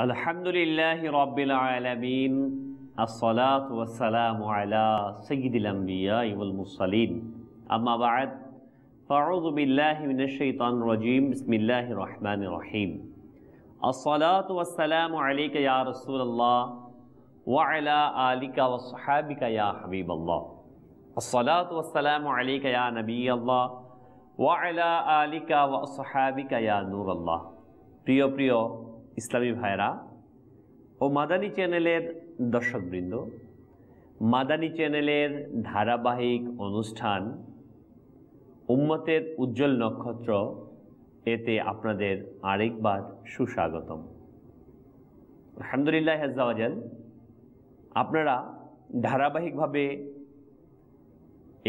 الحمد لله رب العالمين الصلاة والسلام على سيد الأنبياء والمرسلين أما بعد فأعوذ بالله من الشيطان الرجيم بسم الله الرحمن الرحيم الصلاة والسلام عليك يا رسول الله وعلى آلك وصحابك يا حبيب الله الصلاة والسلام عليك يا نبي الله ওয়ালা আলিকা ওয়া সাহাবিকা ইয়া নূর আল্লাহ প্রিয় প্রিয় ইসলামী ভাইরা ও মাদানী চ্যানেলের দর্শকবৃন্দ, মাদানী চ্যানেলের ধারাবাহিক অনুষ্ঠান উম্মতের উজ্জ্বল নক্ষত্র, এতে আপনাদের আরেকবার সুস্বাগতম। আলহামদুলিল্লাহ হাজাল আপনারা ধারাবাহিকভাবে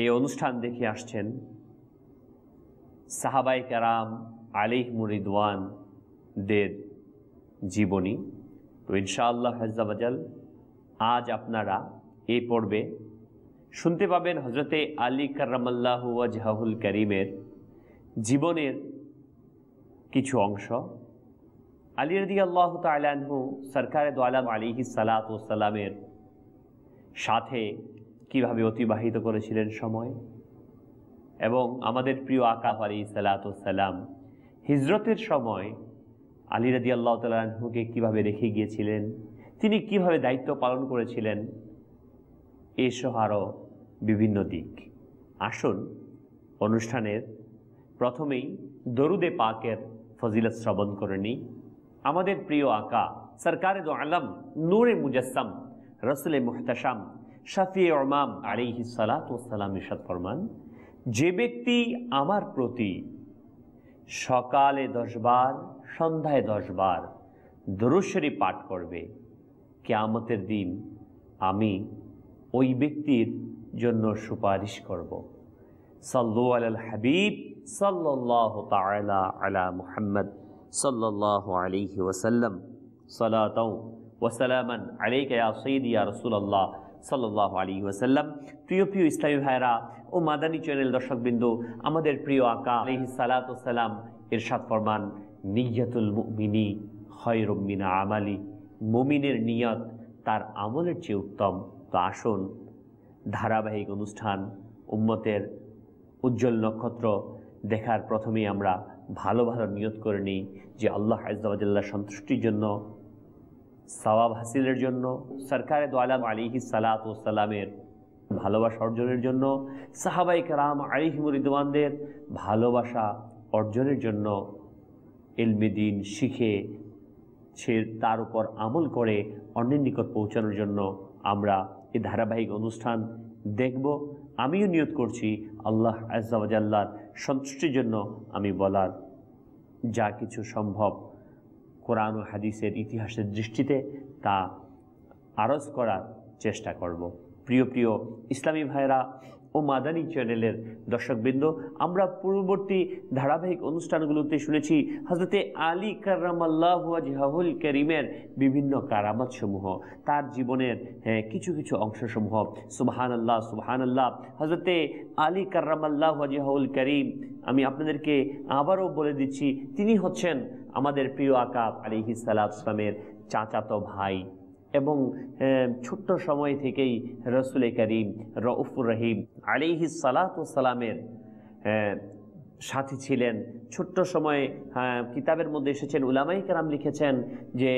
এই অনুষ্ঠান দেখে আসছেন। সাহাবাই কারাম আলিহ মুরিদওয়ানদের জীবনী। তো ইনশাআল্লাহ হাজাবাজাল আজ আপনারা এই পর্বে শুনতে পাবেন হজরতে আলী কার্রামাল্লাহ ওয়াজহাহুল করিমের জীবনের কিছু অংশ। আলী রদি আল্লাহ তালাহু সরকারে দোয়ালাম আলিহি সালামের সাথে কীভাবে অতিবাহিত করেছিলেন সময় এবং আমাদের প্রিয় আকাফ আলী সালাতাম হিজরতের সময় আলী রাদি আল্লাহ তালহুকে কীভাবে রেখে গিয়েছিলেন? তিনি কীভাবে দায়িত্ব পালন করেছিলেন? এসহ আরও বিভিন্ন দিক। আসুন, অনুষ্ঠানের প্রথমেই দরুদে পাকের ফজিলত শ্রবণ করে নিই। আমাদের প্রিয় আকা, সরকারে দো আলম, নূরে মুজাসম রসুল মুহতাসাম শাফি ওমাম আলিহি সালাতাম ইসাদ ফরমান, যে ব্যক্তি আমার প্রতি সকালে দশবার সন্ধ্যায় দশবার দরুশ্বরী পাঠ করবে। কেয়ামতের দিন আমি ওই ব্যক্তির জন্য সুপারিশ করব। সাল্লু আল হাবিব সাল্লাহ তালা আলা মুহাম্মদ সাল্লাহ আলিহি ওসাল্লাম সালাতাও ওসালামান আলাইকা সঈদ ইয়া রসুল্লাহ সাল্লাহ আলী ওয়াসাল্লাম। প্রিয় প্রিয় ইসলামী ভাইরা ও মাদানী চ্যানেল দর্শকবৃন্দ, আমাদের প্রিয় আকা আলহি সালাতাম এরশাদ ফরমান নিয়াতুল মুমিনী হয়রমিনা আমালি। মুমিনের নিয়ত তার আমলের চেয়ে উত্তম। তো আসুন, ধারাবাহিক অনুষ্ঠান উম্মতের উজ্জ্বল নক্ষত্র দেখার প্রথমেই আমরা ভালো ভালো নিয়ত করে নিই যে আল্লাহ আজদাল্লাহ সন্তুষ্টির জন্য, সওয়াব হাসিলের জন্য, সরকারে দোয়ালাম আলিহি সালাত ও সালামের ভালোবাসা অর্জনের জন্য সাহাবাই কারাম আলিহি মুরিদওয়ানদের ভালোবাসা অর্জনের জন্য এলমিদিন শিখে সে তার উপর আমল করে অন্যের নিকট পৌঁছানোর জন্য আমরা এই ধারাবাহিক অনুষ্ঠান দেখব। আমিও নিয়ত করছি আল্লাহ আজাল্লাহর সন্তুষ্টির জন্য আমি বলার। যা কিছু সম্ভব কোরআন হাদিসের ইতিহাসের দৃষ্টিতে তা আরজ করার চেষ্টা করব। প্রিয় প্রিয় ইসলামী ভাইরা ও মাদানী চ্যানেলের দর্শকবৃন্দ, আমরা পূর্ববর্তী ধারাবাহিক অনুষ্ঠানগুলোতে শুনেছি হজরতে আলী কার্রামাল্লাহুল করিমের বিভিন্ন কারামতসমূহ, তার জীবনের কিছু কিছু অংশসমূহ। সুবাহান আল্লাহ সুবাহান আল্লাহ হজরতে আলী কার্রামাল্লাহুল করিম, আমি আপনাদেরকে আবারও বলে দিচ্ছি, তিনি হচ্ছেন আমাদের প্রিয় আকাব আলিহি সালামের চাচাতো ভাই। এবং ছোট্ট সময় থেকেই রসুল করিম রউফুর রহিম আলিহি সালাতামের সাথী ছিলেন। ছোট্ট সময়ে কিতাবের মধ্যে এসেছেন উলামাই কারাম লিখেছেন যে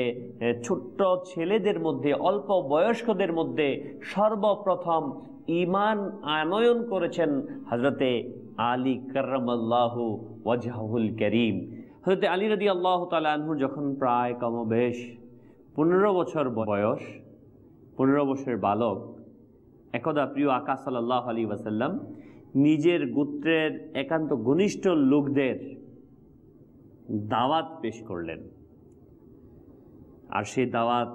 ছোট্ট ছেলেদের মধ্যে, অল্প বয়স্কদের মধ্যে সর্বপ্রথম ইমান আনয়ন করেছেন হজরতে আলী করমাল্লাহু ওয়াজাহুল করিম। হজরতে আলী রদি আল্লাহ তালহুর যখন প্রায় কমবেশ পনেরো বছর বয়স, পনেরো বছরের বালক, একদা প্রিয় আকাশ সাল্লাহ আলী ওয়াসাল্লাম, নিজের গোত্রের একান্ত ঘনিষ্ঠ লোকদের দাওয়াত পেশ করলেন। আর সেই দাওয়াত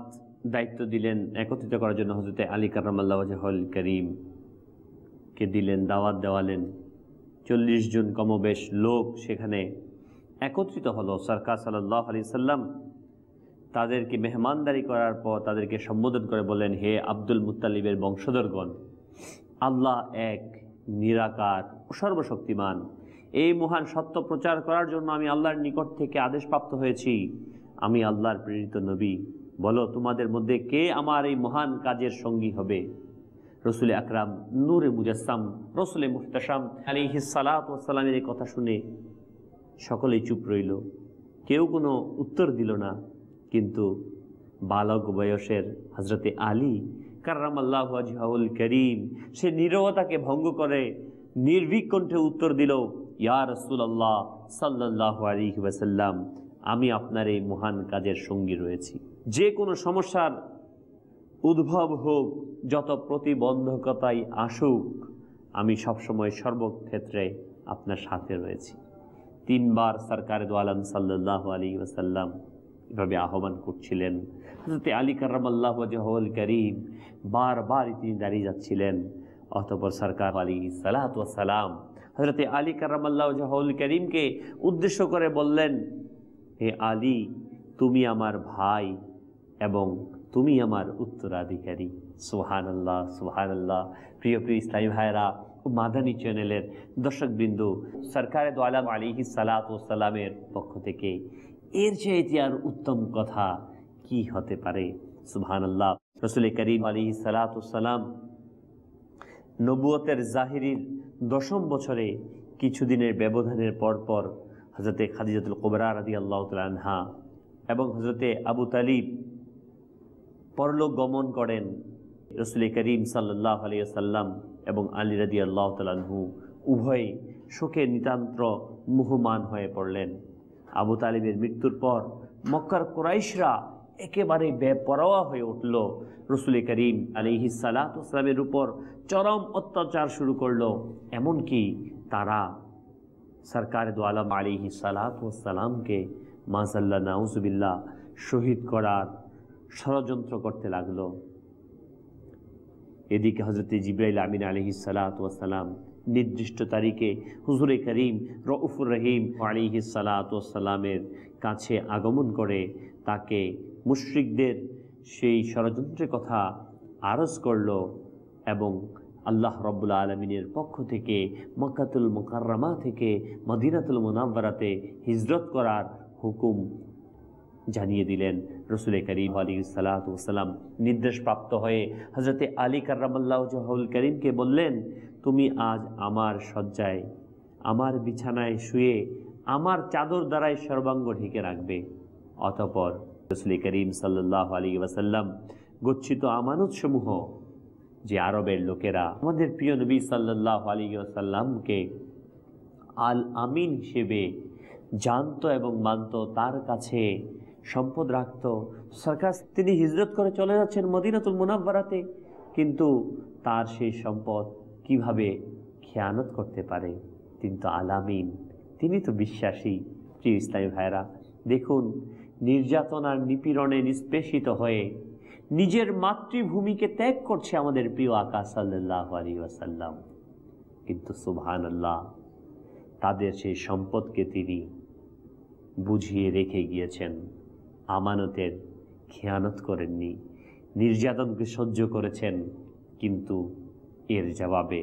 দায়িত্ব দিলেন, একত্রিত করার জন্য হজরতে আলী কারামাল্লাহ হল করিমকে দিলেন, দাওয়াত দেওয়ালেন। চল্লিশ জন কমবেশ লোক সেখানে একত্রিত হলো। সরকার সাল্লাহ আলি সাল্লাম তাদেরকে মেহমানদারি করার পর তাদেরকে সম্বোধন করে বলেন হে আব্দুল মুতালিবের বংশধরগণ, আল্লাহ এক নিরাকার সর্বশক্তিমান। এই মহান সত্য প্রচার করার জন্য আমি আল্লাহর নিকট থেকে আদেশপ্রাপ্ত হয়েছি। আমি আল্লাহর প্রেরিত নবী। বলো, তোমাদের মধ্যে কে আমার এই মহান কাজের সঙ্গী হবে? রসুল আকরাম নূরে মুজাসসাম, রসুল মুহতাসাম আলী সালাতামের এই কথা শুনে সকলেই চুপ রইল। কেউ কোনো উত্তর দিল না। কিন্তু বালক বয়সের হজরতে আলী কার্রাম আল্লাহ আজহাউল করিম, সে নীরবতাকে ভঙ্গ করে নির্ভীক কণ্ঠে উত্তর দিল, ইয়া রসুল আল্লাহ সাল্লাহ আলী ওয়াসাল্লাম, আমি আপনার এই মহান কাজের সঙ্গী রয়েছি। যে কোনো সমস্যার উদ্ভব হোক, যত প্রতিবন্ধকতাই আসুক, আমি সবসময় সর্বক্ষেত্রে আপনার সাথে রয়েছি। তিনবার সরকার দোয়ালাম সাল্লাহ আলী ওসাল্লাম এভাবে আহ্বান করছিলেন? হজরতে আলী কার্লাহ জহল করিম বারবার তিনি দাঁড়িয়ে যাচ্ছিলেন। অতপর সরকার আলী সালাম হজরতে আলী কার্লাহ জহল করিমকে উদ্দেশ্য করে বললেন, হে আলী, তুমি আমার ভাই এবং তুমি আমার উত্তরাধিকারী। সোহান আল্লাহ সোহান আল্লাহ প্রিয় প্রিয় ইসলামী ভাইরা মাদানী চ্যানেলের দর্শকবৃন্দ, সরকারে দোয়ালাম আলিহি সালাত ও সালামের পক্ষ থেকে এর চাইতে আর উত্তম কথা কি হতে পারে? সুবহান আল্লাহ রসুল করিম আলী সালাত সালাম নবুয়তের জাহিরির দশম বছরে কিছুদিনের ব্যবধানের পরপর হজরতে খাদিজাতুল কোবরা রাদি আল্লাহ আনহা এবং হজরতে আবু তালিব পরলোক গমন করেন রসুল করিম সাল্লাহ আলিয়া সাল্লাম এবং আলী রাদি আল্লাহ তালাহু উভয়ে শোকে নিতান্ত মুহমান হয়ে পড়লেন। আবু তালিবের মৃত্যুর পর মক্কার কোরাইশরা একেবারে বেপরোয়া হয়ে উঠল। রসুল করিম আলিহি সালাতামের উপর চরম অত্যাচার শুরু করল। এমনকি তারা সরকার দোয়ালাম আলিহি সালাতামকে মাসাল্লা নাউজবিল্লা শহীদ করার ষড়যন্ত্র করতে লাগল। এদিকে হজরত জিব্রাইল আমিন আলহি সালাতাম নির্দিষ্ট তারিখে হুজুরে করিম রউফুর রহিম আলিহি সালাতামের কাছে আগমন করে তাকে মুশ্রিকদের সেই ষড়যন্ত্রের কথা আরজ করল এবং আল্লাহ রব্বুল আলমিনের পক্ষ থেকে মক্কাতুল মোকাররমা থেকে মদিনাতুল মোনাব্বারাতে হিজরত করার হুকুম জানিয়ে দিলেন রসুল করিম আলী সালাতাম নির্দেশপ্রাপ্ত হয়ে হজরতে আলী কার্রামাল্লাহ জহুল করিমকে বললেন তুমি আজ আমার শয্যায়, আমার বিছানায় শুয়ে আমার চাদর দ্বারাই সর্বাঙ্গ ঢেকে রাখবে। অতপর রসুল করিম সাল্লাহ আলী ওয়াসাল্লাম গচ্ছিত আমানতসমূহ যে আরবের লোকেরা আমাদের প্রিয় নবী সাল্লাহ আলী ওয়াসাল্লামকে আল আমিন হিসেবে জানত এবং মানত, তার কাছে সম্পদ রাখত। সরকার তিনি হিজরত করে চলে যাচ্ছেন মদিনাতুল মুনাব্বারাতে কিন্তু তার সেই সম্পদ কীভাবে খেয়ানত করতে পারে? কিন্তু আলামিন। তিনি তো বিশ্বাসী। প্রিয় ইসলামী ভাইরা দেখুন, নির্যাতন আর নিপীড়নে নিষ্পেষিত হয়ে নিজের মাতৃভূমিকে ত্যাগ করছে আমাদের প্রিয় আকাশ সাল্লাহ আলী ওয়াসাল্লাম। কিন্তু সুবহান আল্লাহ তাদের সেই সম্পদকে তিনি বুঝিয়ে রেখে গিয়েছেন, আমানতের খেয়ানত করেননি, নির্যাতনকে সহ্য করেছেন, কিন্তু এর জবাবে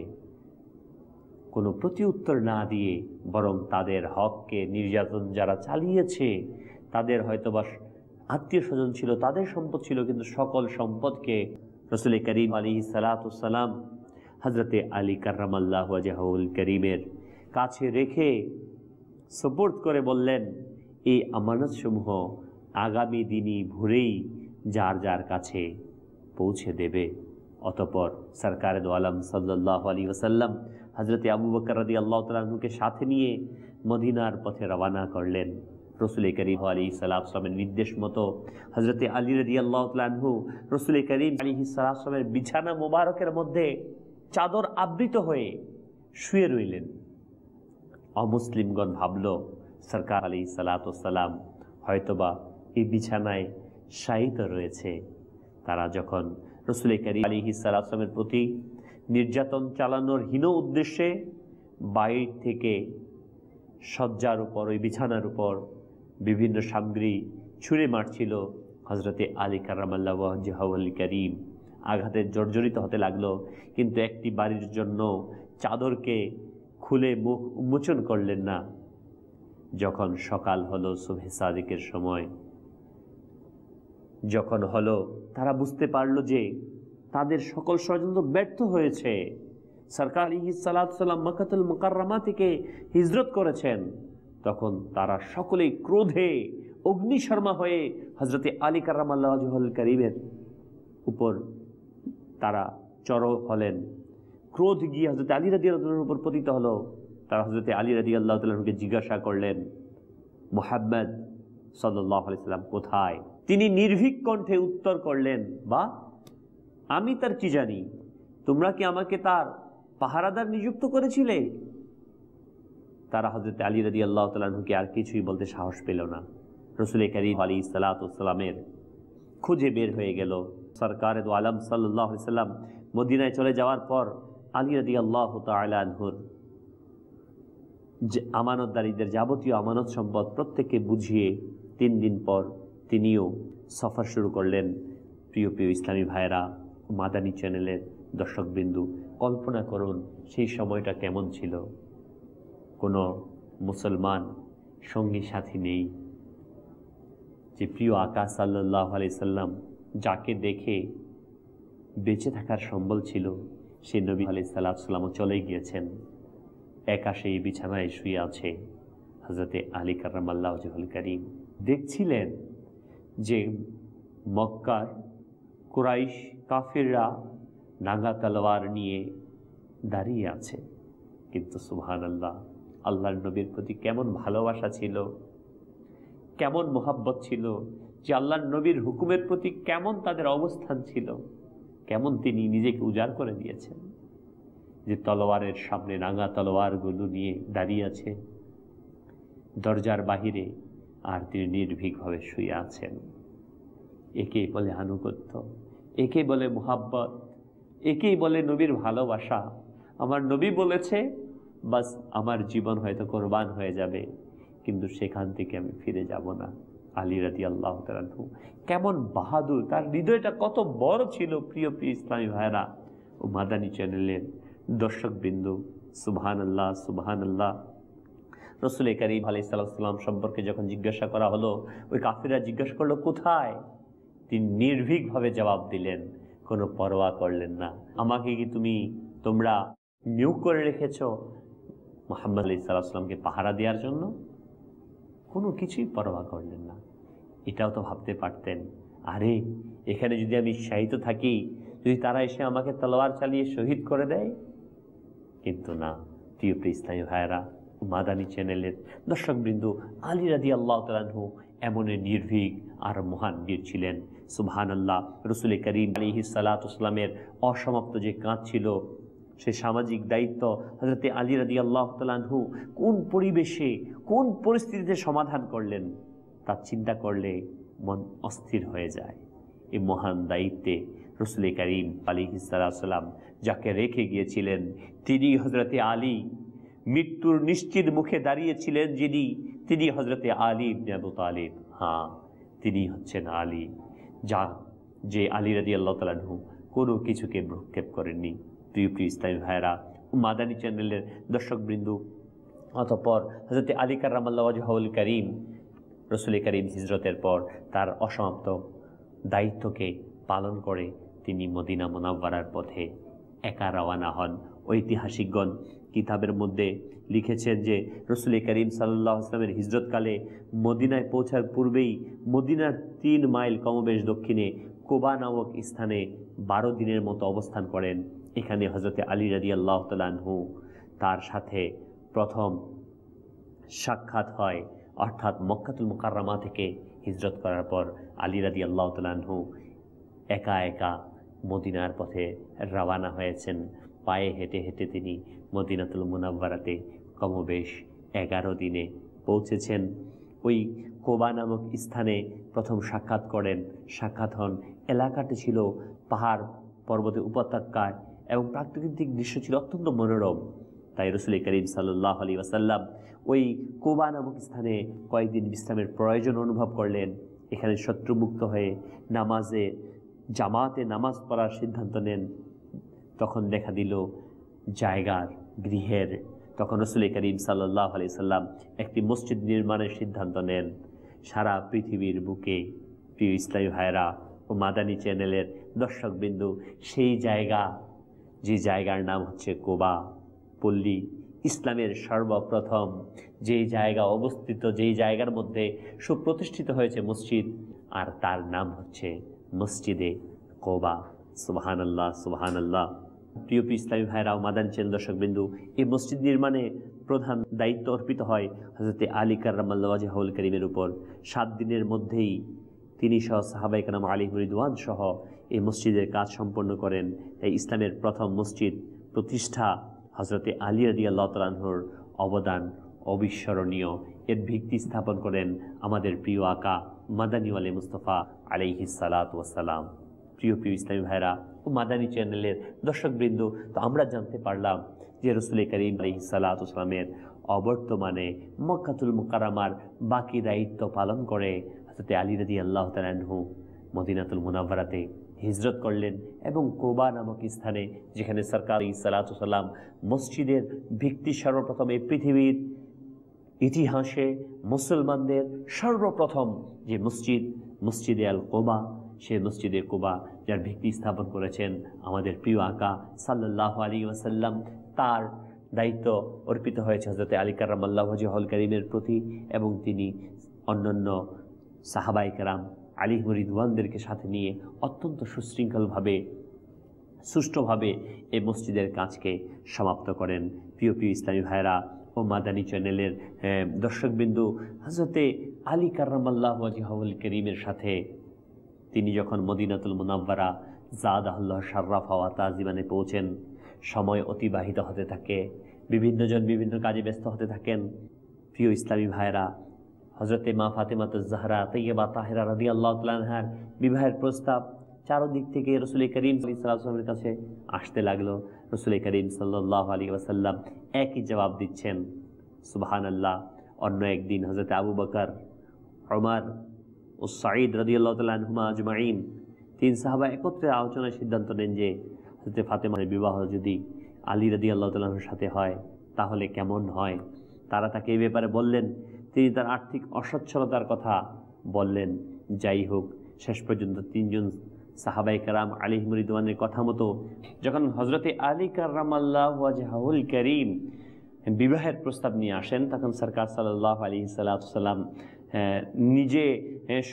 কোনো প্রতিউত্তর না দিয়ে বরং তাদের হককে নির্যাতন যারা চালিয়েছে, তাদের হয়তোবা আত্মীয় স্বজন ছিল, তাদের সম্পদ ছিল, কিন্তু সকল সম্পদকে রসুল করিম আলী সালাতাম হজরতে আলী কার্রামাল্লাহ জাহুল করিমের কাছে রেখে সপোর্ট করে বললেন, এই আমানতসমূহ আগামী দিনই ভোরেই যার যার কাছে পৌঁছে দেবে। অতপর সরকার আলম সাল্লাহ আলী ওসাল্লাম হজরতে আবু বকর রদি আল্লাহ তালুকে সাথে নিয়ে মদিনার পথে রওয়ানা করলেন। রসুল করিম আলী সালামের নির্দেশ মতো হজরতে আলী রদি আল্লাহ তালহু রসুল করিম আলী সালামের বিছানা মোবারকের মধ্যে চাদর আবৃত হয়ে শুয়ে রইলেন। অমুসলিমগণ ভাবল, সরকার আলী সালাতাম হয়তোবা এই বিছানায় শায়িত রয়েছে। তারা যখন রসুল করিম আলী সালামের প্রতি নির্যাতন চালানোর হীন উদ্দেশ্যে বাইর থেকে শয্যার উপর, ওই বিছানার উপর বিভিন্ন সামগ্রী ছুঁড়ে মারছিল হজরতে আলী কারামাল্লাহ জাহাউল করিম। আঘাতে জর্জরিত হতে লাগল, কিন্তু একটি বাড়ির জন্য চাদরকে খুলে মুখ উন্মোচন করলেন না। যখন সকাল হলো শুভে সাদিকের সময় যখন হলো, তারা বুঝতে পারল যে তাদের সকল ষড়যন্ত্র ব্যর্থ হয়েছে। সরকার আলী সালাতাম মকাতুল মোকাররমা থেকে হিজরত করেছেন। তখন তারা সকলেই ক্রোধে অগ্নিশর্মা হয়ে হজরতে আলী আল্লাহ করিমের উপর তারা চড় হলেন। ক্রোধ গিয়ে হজরত আলী রাদি আল্লাহর উপর পতিত হলো। তারা হজরতে আলী রাদি আল্লাহ তালকে জিজ্ঞাসা করলেন, মোহাম্মদ সাল্লাহ আলাইসাল্লাম কোথায়? তিনি নির্ভীক কণ্ঠে উত্তর করলেন, বা, আমি তার কি জানি? তোমরা কি আমাকে তার পাহারাদার নিযুক্ত করেছিলে? তারা হজরত আলী রাদি আল্লাহ তালুকে আর কিছুই বলতে সাহস পেল না। রসুল করিম আলী সালাতামের খুঁজে বের হয়ে গেল। সরকার আলম সাল্লাহ সাল্লাম মদিনায় চলে যাওয়ার পর আলী রাদি আল্লাহ তালহুর যে আমানতদারীদের যাবতীয় আমানত সম্পদ প্রত্যেককে বুঝিয়ে তিন দিন পর তিনিও সফর শুরু করলেন। প্রিয় প্রিয় ইসলামী ভাইয়েরা, মাদানী চ্যানেলের দর্শকবিন্দু, কল্পনা করুন সেই সময়টা কেমন ছিল। কোনো মুসলমান সঙ্গী সাথী নেই। যে প্রিয় আকাশ সাল্লাহ আলি সাল্লাম যাকে দেখে বেঁচে থাকার সম্বল ছিল, সে নবী আলি সাল্লাহামও চলে গিয়েছেন। একা সেই বিছানায় শুয়ে আছে হজরতে আলী কার্রাম আল্লাহ করিম। দেখছিলেন যে মক্কার কুরাইশ কাফিররা নাগা তলোয়ার নিয়ে দাঁড়িয়ে আছে। কিন্তু সুহান আল্লাহ আল্লাহর নবীর প্রতি কেমন ভালোবাসা ছিল, কেমন মোহাব্বত ছিল, যে আল্লাহর নবীর হুকুমের প্রতি কেমন তাদের অবস্থান ছিল, কেমন তিনি নিজেকে উজাড় করে দিয়েছেন। যে তলোয়ারের সামনে রাঙা তলোয়ারগুলো নিয়ে দাঁড়িয়ে আছে, দরজার বাহিরে আর তিনি নির্ভীকভাবে শুয়ে আছেন। একেই বলে আনুগত্য একে বলে মোহাব্বত, একেই বলে নবীর ভালোবাসা। আমার নবী বলেছে, বাস, আমার জীবন হয়তো কোরবান হয়ে যাবে, কিন্তু সেখান থেকে আমি ফিরে যাব না। আলী রাদি আল্লাহ তালু কেমন বাহাদুর, তার হৃদয়টা কত বড় ছিল, প্রিয় প্রিয় ইসলামী ভাইরা ও মাদানী চ্যানেলের দর্শকবৃন্দু সুবহান আল্লাহ সুবহান আল্লাহ রসুল করিম আলি সাল্লাম সম্পর্কে যখন জিজ্ঞাসা করা হলো, ওই কাফিরা জিজ্ঞাসা করল, কোথায়? তিনি নির্ভীকভাবে জবাব দিলেন, কোনো পরোয়া করলেন না। আমাকে কি তুমি, তোমরা নিয়োগ করে রেখেছ মোহাম্মদ আলি সাল্লাহামকে পাহারা দেওয়ার জন্য? কোনো কিছুই পরোয়া করলেন না। এটাও তো ভাবতে পারতেন। আরে, এখানে যদি আমি শাহিত থাকি, যদি তারা এসে আমাকে তলোয়ার চালিয়ে শহীদ করে দেয়? কিন্তু না, প্রিয় প্রিয় ইসলামী ভাইয়েরা মাদানী চ্যানেলের দর্শকবৃন্দ আলী রাদি আল্লাহ তালু এমনই নির্ভীক আর মহান বীর ছিলেন। সুবহান আল্লাহ রসুল করিম আলিহি সালাতামের অসমাপ্ত যে কাজ ছিল, সে সামাজিক দায়িত্ব হজরতে আলী রাদি আল্লাহ তালু কোন পরিবেশে, কোন পরিস্থিতিতে সমাধান করলেন, তা চিন্তা করলে মন অস্থির হয়ে যায়। এই মহান দায়িত্বে রসুল করিম আলী সালাম যাকে রেখে গিয়েছিলেন, তিনি হজরতে আলী মৃত্যুর নিশ্চিত মুখে দাঁড়িয়েছিলেন যিনি, তিনি হজরতে আলী আবু তালিব। হ্যাঁ তিনি হচ্ছেন আলী যা যে আলী রাদি আল্লাহ তালাহু কোনো কিছুকে ভ্রক্ষেপ করেননি। প্রিয় প্রিয় ইসলামী ভাইরা মাদানী চ্যানেলের দর্শকবৃন্দু, অতঃপর হজরতে আলী কার্রামাল্লাহুল করিম, রসুল করিম হিজরতের পর তার অসমাপ্ত দায়িত্বকে পালন করে তিনি মদিনা মোনাব্বারার পথে একা রওয়ানা হন। ঐতিহাসিকগণ কিতাবের মধ্যে লিখেছেন যে রসুল করিম সাল্লাহ আসলামের হিজরতকালে মদিনায় পৌঁছার পূর্বেই মদিনার তিন মাইল কমবেশ দক্ষিণে কোবা নামক স্থানে বারো দিনের মতো অবস্থান করেন। এখানে হজরতে আলী রাজি আল্লাহ তালাহু তার সাথে প্রথম সাক্ষাৎ হয়, অর্থাৎ মক্কাতুল মুকাররমা থেকে হিজরত করার পর আলী রাদি আল্লাহ তালাহু একা একা মদিনার পথে রওয়ানা হয়েছেন। পায়ে হেঁটে হেঁটে তিনি মদিনাতুল মুনাব্বারাতে কমবেশ এগারো দিনে পৌঁছেছেন। ওই কোবা নামক স্থানে প্রথম সাক্ষাৎ করেন। সাক্ষাৎ হন এলাকাটি ছিল পাহাড় পর্বতে উপত্যকায় এবং প্রাকৃতিক দৃশ্য ছিল অত্যন্ত মনোরম। তাই রসুল করিম সাল্লাহ আলী ওয়াসাল্লাম ওই কোবা নামক স্থানে কয়েকদিন বিশ্রামের প্রয়োজন অনুভব করলেন। এখানে শত্রুমুক্ত হয়ে নামাজে, জামাতে নামাজ পড়ার সিদ্ধান্ত নেন। তখন দেখা দিল জায়গার গৃহের, তখন রসুল করিম সাল্লাহ আলি সাল্লাম একটি মসজিদ নির্মাণের সিদ্ধান্ত নেন। সারা পৃথিবীর বুকে প্রিয় ইসলামী ভাইরা ও মাদানী চ্যানেলের দর্শকবিন্দু, সেই জায়গা, যে জায়গার নাম হচ্ছে কোবা, পল্লী, ইসলামের সর্বপ্রথম যেই জায়গা অবস্থিত, যেই জায়গার মধ্যে সুপ্রতিষ্ঠিত হয়েছে মসজিদ, আর তার নাম হচ্ছে মসজিদে কোবা। সুবাহান আল্লাহ সুবাহান আল্লাহ প্রিয় প্রিয় ইসলামী ভাইরা ও মাদান চেন দর্শকবিন্দু। এই মসজিদ নির্মাণে প্রধান দায়িত্ব অর্পিত হয় হজরতে আলী কার্রামাল্লাওয়াজি হাউল করিমের উপর। সাত দিনের মধ্যেই তিনি সহ সাহাবাই কালাম আলী রিদওয়ান সহ এই মসজিদের কাজ সম্পন্ন করেন। তাই ইসলামের প্রথম মসজিদ প্রতিষ্ঠা হজরতে আলী আদি আল্লাহ তালাহর অবদান অবিস্মরণীয়। এর ভিত্তি স্থাপন করেন আমাদের প্রিয় আকা মাদানী আলী মুস্তফা আলাইহি সালাত প্রিয় প্রিয় ইসলামী ভাইরা ও মাদানী চ্যানেলের দর্শকবৃন্দ, তো আমরা জানতে পারলাম যে রসুল করিম আলহি সালাতামের অবর্তমানে মক্কাতুল মুকারামার বাকি দায়িত্ব পালন করে হজরতে আলী রদি আল্লাহ তালাহু মদিনাতুল মুনাভারাতে হিজরত করলেন এবং কোবা নামক স্থানে যেখানে সরকার সালাতাম মসজিদের ভিত্তি সর্বপ্রথম এই পৃথিবীর ইতিহাসে মুসলমানদের সর্বপ্রথম যে মসজিদ, মসজিদে আল কোবা সে মসজিদে কোবা যার ভিত্তি স্থাপন করেছেন আমাদের প্রিয় আকা সাল্লাহ আলী ওয়াসাল্লাম। তার দায়িত্ব অর্পিত হয়েছে হজরতে আলী আল্লাহ হল করিমের প্রতি এবং তিনি অন্যান্য সাহাবাই কারাম আলী মরিদওয়ানদেরকে সাথে নিয়ে অত্যন্ত সুশৃঙ্খলভাবে, সুষ্ঠুভাবে এই মসজিদের কাজকে সমাপ্ত করেন। প্রিয় প্রিয় ইসলামী ভাইরা ও মাদানী চ্যানেলের দর্শকবিন্দু হজরতে আলী কার্রামাল্লাহ ওয়াজিহাউল করিমের সাথে তিনি যখন মদিনাতুল মুনাব্বারা জাদ আল্লাহ শার্রাফ হওয়া তাজিমানে পৌঁছেন, সময় অতিবাহিত হতে থাকে বিভিন্নজন বিভিন্ন কাজে ব্যস্ত হতে থাকেন। প্রিয় ইসলামী ভাইরা হজরতে মা ফাতেমাত জাহরা তৈয়বা তাহেরা রবি আল্লাহ তালহার বিবাহের প্রস্তাব চারোদিক থেকে রসুল করিম সাল্লামের কাছে আসতে লাগল। রসুল করিম সাল্লাহ আলী ওয়াসাল্লাম একই জবাব দিচ্ছেন সুবাহান আল্লাহ অন্য একদিন হজরত আবু বকর অমার ও সাঈদ আল্লাহ তালহুমা আজমাইন তিন সাহাবা একত্রে আলোচনায় সিদ্ধান্ত নেন যে হজরত ফাতেমার বিবাহ যদি আলী রদি আল্লাহ তাল্লাহর সাথে হয়, তাহলে কেমন হয়? তারা তাকে এই ব্যাপারে বললেন, তিনি তার আর্থিক অসচ্ছলতার কথা বললেন। যাই হোক, শেষ পর্যন্ত তিনজন সাহাবাই কারাম আলী মরিদওয়ানের কথা মতো, যখন হজরতে আলী কারাম আল্লাহ ওয়াজহাউল করিম বিবাহের প্রস্তাব নিয়ে আসেন, তখন সরকার সাল্লাহ আলী সাল্লাম নিজে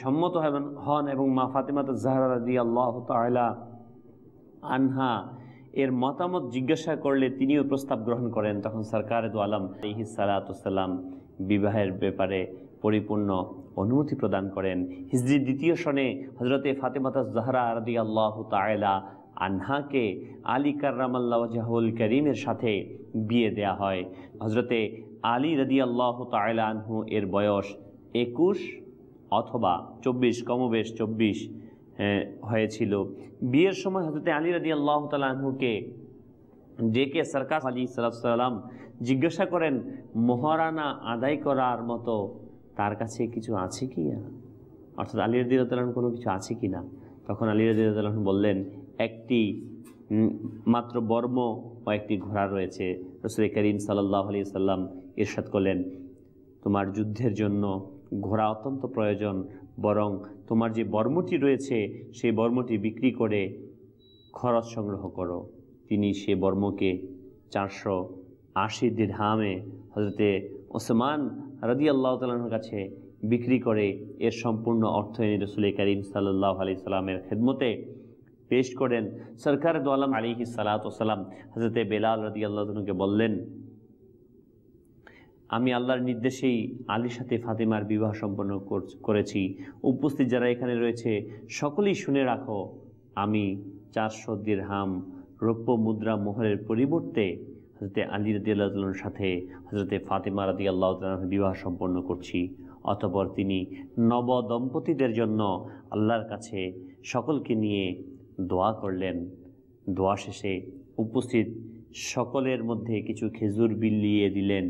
সম্মত হবেন, হন এবং মা ফাতেমাত জাহরা দি আল্লাহ তালা আনহা এর মতামত জিজ্ঞাসা করলে তিনিও প্রস্তাব গ্রহণ করেন। তখন সরকার দু আলম আলহি সালাতাম বিবাহের ব্যাপারে পরিপূর্ণ অনুমতি প্রদান করেন। হিজরি দ্বিতীয় সনে হজরতে ফাতেমাতা জাহরা আরদি আল্লাহ তায়লা আনহাকে আলী কার্রামাল্লাহুল করিমের সাথে বিয়ে দেয়া হয়। হজরতে আলী রদি আল্লাহ তায়লা আনহু এর বয়স একুশ অথবা চব্বিশ কমবেশ চব্বিশ হয়েছিল। বিয়ের সময় হজরতে আলী রদি আল্লাহ তালাহুকে ডেকে সরকার আলী সাল্লাম জিজ্ঞাসা করেন, মহারানা আদায় করার মতো তার কাছে কিছু আছে কি? অর্থাৎ আলী রদি কোনো কিছু আছে কি না? তখন আলী রদি বললেন, একটি মাত্র বর্ম ও একটি ঘোড়া রয়েছে। রসুল করিম সাল্লাহ আলি সাল্লাম ইরশাদ করলেন, তোমার যুদ্ধের জন্য ঘোড়া অত্যন্ত প্রয়োজন, বরং তোমার যে বর্মটি রয়েছে, সেই বর্মটি বিক্রি করে খরচ সংগ্রহ করো। তিনি সে বর্মকে চারশো আশি দিরহামে হজরতে ওসমান রদি আল্লাহ তালার কাছে বিক্রি করে, এর সম্পূর্ণ অর্থ এনে রসুল করিম সাল্লাহ আলি সাল্লামের খেদমতে পেশ করেন। সরকার দোয়ালাম আলিহি সালাতাম হজরতে বেলাল রদি আল্লাহকে বললেন আমি আল্লাহর নির্দেশেই আলীর সাথে ফাতেমার বিবাহ সম্পন্ন করেছি উপস্থিত যারা এখানে রয়েছে, সকলেই শুনে রাখো, আমি চারশো হাম রৌপ্য মুদ্রা মোহরের পরিবর্তে হজরতে আলী রদি আল্লাহর সাথে হজরতে ফাতেমা রাদি আল্লাহ বিবাহ সম্পন্ন করছি। অতপর তিনি নব দম্পতিদের জন্য আল্লাহর কাছে সকলকে নিয়ে দোয়া করলেন। দোয়া শেষে উপস্থিত সকলের মধ্যে কিছু খেজুর বিলিয়ে দিলেন।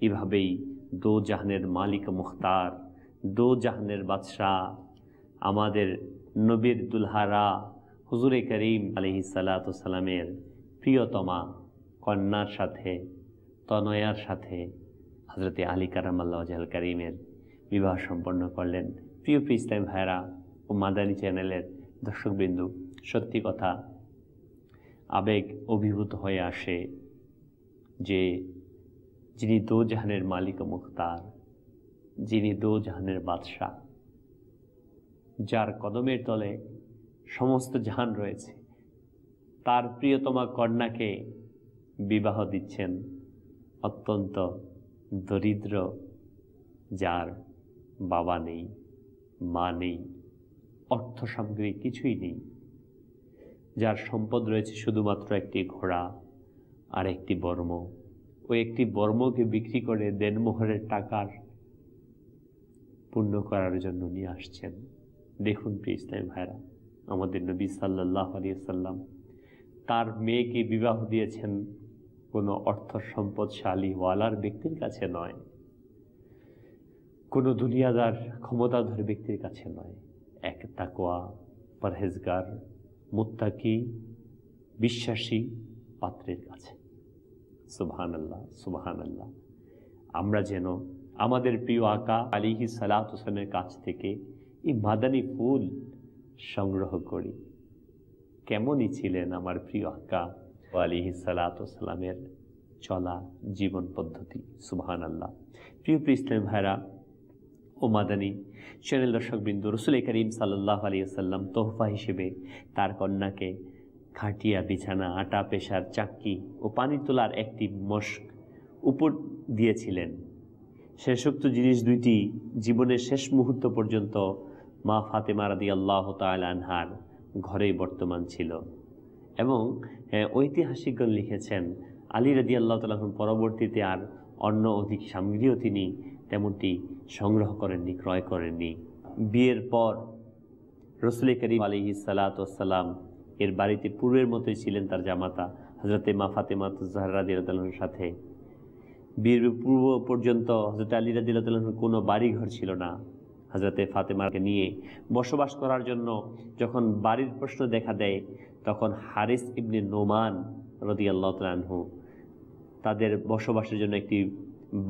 এভাবেই দো জাহানের মালিক মুখতার, দো জাহানের বাদশাহ, আমাদের নবীর দুলহারা হুজুরে করিম আলহি সালাতামের প্রিয়তমা কন্যার সাথে, তনয়ার সাথে হজরতে আলী কারামাল্লাহ জাহাল করিমের বিবাহ সম্পন্ন করলেন। প্রিয় প্রিয় ইসলাম ভাইরা ও মাদানী চ্যানেলের দর্শকবিন্দু, সত্যি কথা, আবেগ অভিভূত হয়ে আসে যে যিনি দো জাহানের মালিক মুখতার, যিনি দো জাহানের বাদশাহ, যার কদমের তলে সমস্ত জাহান রয়েছে, তার প্রিয়তমা কন্যাকে বিবাহ দিচ্ছেন অত্যন্ত দরিদ্র, যার বাবা নেই, মা নেই, অর্থ সামগ্রী কিছুই নেই। যার সম্পদ রয়েছে শুধুমাত্র একটি ঘোড়া আর একটি বর্ম। ওই একটি বর্মকে বিক্রি করে দেনমোহরের টাকার পূর্ণ করার জন্য নিয়ে আসছেন। দেখুন প্রিয় ইসলাম ভাইরা আমাদের নবী সাল্লাহ আলিয়াল্লাম তার মেয়েকে বিবাহ দিয়েছেন কোনো অর্থ সম্পদশালী ওয়ালার ব্যক্তির কাছে নয়, কোনো দুনিয়াদার ক্ষমতাধর ব্যক্তির কাছে নয়। এক তাকোয়া পরহেজগার, মুত্তাকি, বিশ্বাসী পাত্রের কাছে। সুবহান আল্লাহ সুবহান আল্লাহ আমরা যেন আমাদের প্রিয় আকা আলিহি সালাত হোসেনের কাছ থেকে এই মাদানী ফুল সংগ্রহ করি। কেমনই ছিলেন আমার প্রিয় আকা আলিহি সালাত চলা জীবন পদ্ধতি সুবহান আল্লাহ প্রিয় প্রিয় ভাইরা ও মাদানী, চ্যানেল দর্শকবৃন্দ, রসুল করিম সাল্লাহ আলী সাল্লাম তোহফা হিসেবে তার কন্যাকে খাটিয়া, বিছানা, আটা পেশার চাক্কি ও পানি তোলার একটি মস্ক উপর দিয়েছিলেন। শেষোক্ত জিনিস দুইটি জীবনের শেষ মুহূর্ত পর্যন্ত মা ফাতেমা রাদি আল্লাহ আনহার ঘরেই বর্তমান ছিল। এবং ঐতিহাসিকগণ লিখেছেন, আলী রাদি আল্লাহ তালাহন পরবর্তীতে আর অন্য অধিক সামগ্রীও তিনি তেমনটি সংগ্রহ করেননি, ক্রয় করেননি। বিয়ের পর রসুল করিম আলী সালাতাম এর বাড়িতে পূর্বের মতোই ছিলেন তার জামাতা হজরতে মা ফাতেমা জাহরা দিরতালনের সাথে। বিয়ের পূর্ব পর্যন্ত হজরত আলী রাদিল্লাহর কোনো বাড়িঘর ছিল না। হজরতে ফাতেমাকে নিয়ে বসবাস করার জন্য যখন বাড়ির প্রশ্ন দেখা দেয়, তখন হারিস ইবনে নোমান রদি আল্লাহ তালহু তাদের বসবাসের জন্য একটি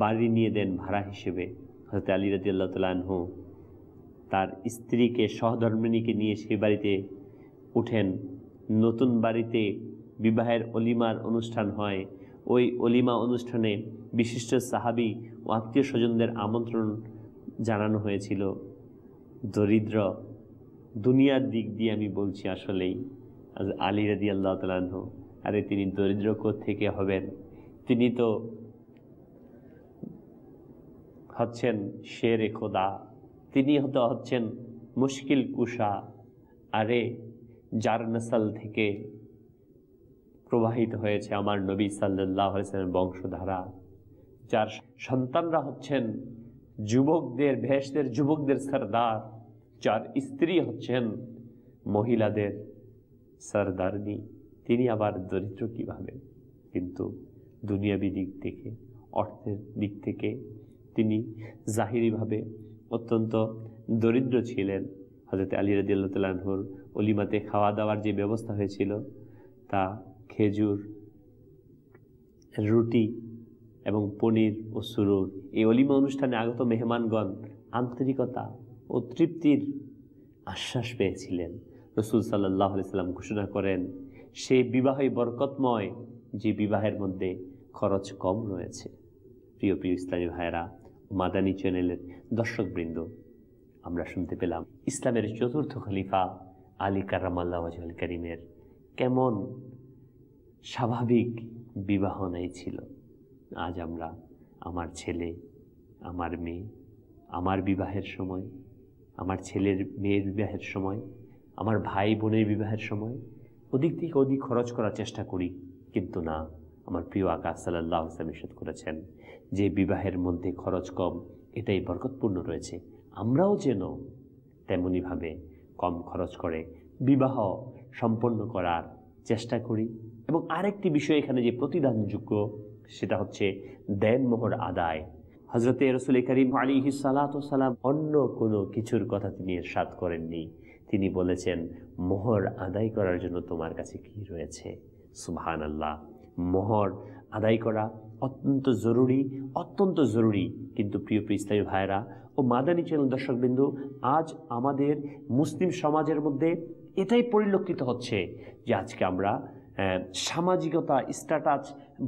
বাড়ি নিয়ে দেন ভাড়া হিসেবে। হজরত আলী রাজি আল্লাহ তালহু তার স্ত্রীকে সহধর্মিনীকে নিয়ে সেই বাড়িতে উঠেন। নতুন বাড়িতে বিবাহের অলিমার অনুষ্ঠান হয়। ওই অলিমা অনুষ্ঠানে বিশিষ্ট সাহাবি ও আত্মীয় স্বজনদের আমন্ত্রণ জানানো হয়েছিল। দরিদ্র, দুনিয়ার দিক দিয়ে আমি বলছি আসলেই। আলী রাদি আল্লাহ তালাহ আরে তিনি দরিদ্র থেকে হবেন? তিনি তো হচ্ছেন শেরে খোদা। তিনি হতে হচ্ছেন মুশকিল কুশা। আরে যার নসল থেকে প্রবাহিত হয়েছে আমার নবী সাল্লাহ বংশধারা, যার সন্তানরা হচ্ছেন যুবকদের ভেষদের যুবকদের সর্দার, যার স্ত্রী হচ্ছেন মহিলাদের সর্দারনি। তিনি আবার দরিদ্র কীভাবে? কিন্তু দুনিয়াবি দিক থেকে, অর্থের দিক থেকে তিনি জাহিরিভাবে অত্যন্ত দরিদ্র ছিলেন। হজরত আলী রদিয়াল্লাহুর অলিমাতে খাওয়া দাওয়ার যে ব্যবস্থা হয়েছিল তা খেজুর, রুটি এবং পনির ও সুরুর। এই অলিমা অনুষ্ঠানে আগত মেহমানগণ আন্তরিকতা ও তৃপ্তির আশ্বাস পেয়েছিলেন। রসুল সাল্লাহ সাল্লাম ঘোষণা করেন সেই বিবাহই বরকতময় যে বিবাহের মধ্যে খরচ কম রয়েছে। প্রিয় প্রিয় ইসলামী ভাইয়েরা, মাদানী চ্যানেলের দর্শকবৃন্দ, আমরা শুনতে পেলাম ইসলামের চতুর্থ খলিফা আলী কারামাল্লাহ আজহাল করিমের কেমন স্বাভাবিক বিবাহ নেই ছিল। আজ আমরা আমার ছেলে, আমার মেয়ে, আমার বিবাহের সময়, আমার ছেলের মেয়ের বিবাহের সময়, আমার ভাই বোনের বিবাহের সময়, ওদিক থেকে ওদিক খরচ করার চেষ্টা করি। কিন্তু না, আমার প্রিয় আকাশ সাল্লাহ ইসলাম ইস্যুত করেছেন যে বিবাহের মধ্যে খরচ কম, এটাই বরকতপূর্ণ রয়েছে। আমরাও যেন তেমনইভাবে কম খরচ করে, বিবাহ সম্পন্ন করার চেষ্টা করি। এবং আরেকটি বিষয় এখানে যে প্রতিদানযোগ্য, সেটা হচ্ছে দেনমোহর আদায়। হজরতে রসুল করিম আলী সালাম অন্য কোনো কিছুর কথা তিনি সাত করেননি। তিনি বলেছেন, মোহর আদায় করার জন্য তোমার কাছে কি রয়েছে? সুবহান আল্লাহ মোহর আদায় করা অত্যন্ত জরুরি অত্যন্ত জরুরি। কিন্তু প্রিয় প্রিয় ভাইরা ও মাদানী চ্যানেল দর্শকবিন্দু, আজ আমাদের মুসলিম সমাজের মধ্যে এটাই পরিলক্ষিত হচ্ছে যে আজকে আমরা সামাজিকতা স্ট্যাটাস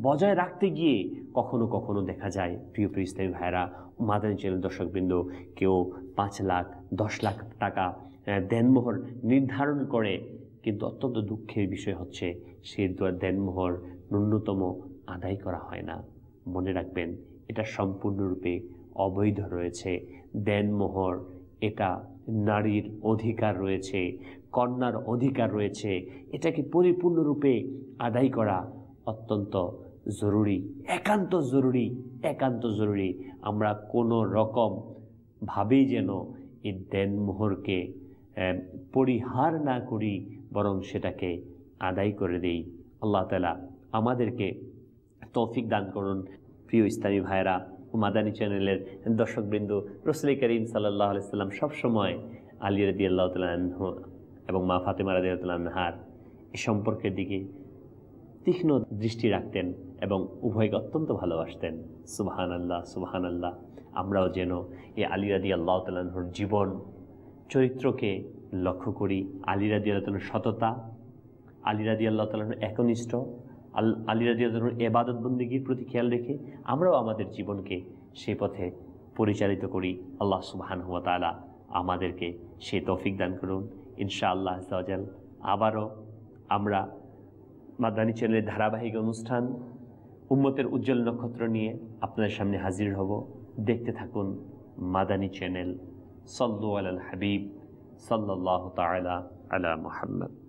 বজায় রাখতে গিয়ে কখনো কখনো দেখা যায়, প্রিয় প্রিয় ইসলামী ভাইরা মাদানী চ্যানেল দর্শকবৃন্দ, কেউ পাঁচ লাখ, দশ লাখ টাকা দেনমোহর নির্ধারণ করে। কিন্তু অত্যন্ত দুঃখের বিষয় হচ্ছে দোয়ার দেনমোহর ন্যূনতম আদায় করা হয় না। মনে রাখবেন, এটা সম্পূর্ণরূপে অবৈধ রয়েছে। দেনমোহর, এটা নারীর অধিকার রয়েছে, কন্যার অধিকার রয়েছে। এটাকে পরিপূর্ণরূপে আদায় করা অত্যন্ত জরুরি, একান্ত জরুরি একান্ত জরুরি। আমরা কোনো রকম ভাবেই যেন এই দেনমোহরকে পরিহার না করি, বরং সেটাকে আদায় করে দেই। আল্লাহ তালা আমাদেরকে তৌফিক দান করুন। প্রিয় ইসলামী ভাইরা ও মাদানী চ্যানেলের দর্শকবৃন্দ, রসুল করিম সাল্লাহ আলাইসাল্লাম সবসময় আলী রদি আল্লাহ তালাহ এবং মা ফাতেমা রাদি আল্লাহার এই সম্পর্কের দিকে তীক্ষ্ণ দৃষ্টি রাখতেন এবং উভয়কে অত্যন্ত ভালোবাসতেন। সুবাহান আল্লাহ সুবাহান আল্লাহ আমরাও যেন এই আলী রাদি আল্লাহ তালাহর জীবন, চরিত্রকে লক্ষ্য করি। আলী রাদি আল্লাহ সততা, আলী রাদি আল্লাহ তালাহর একনিষ্ঠ আল, আলী আল্লাহর এবাদত বন্দিগির প্রতি খেয়াল রেখে আমরাও আমাদের জীবনকে সে পথে পরিচালিত করি। আল্লাহ সুবাহান হুয়া তালা আমাদেরকে সে তৌফিক দান করুন। ইনশা আল্লাহ আজাল আবারও আমরা মাদানী চ্যানেলের ধারাবাহিক অনুষ্ঠান উম্মতের উজ্জ্বল নক্ষত্র নিয়ে আপনাদের সামনে হাজির হব। দেখতে থাকুন মাদানী চ্যানেল। সল্লু আল হাবিব। সাল্লাহ তালা আলা মোহাম্মদ।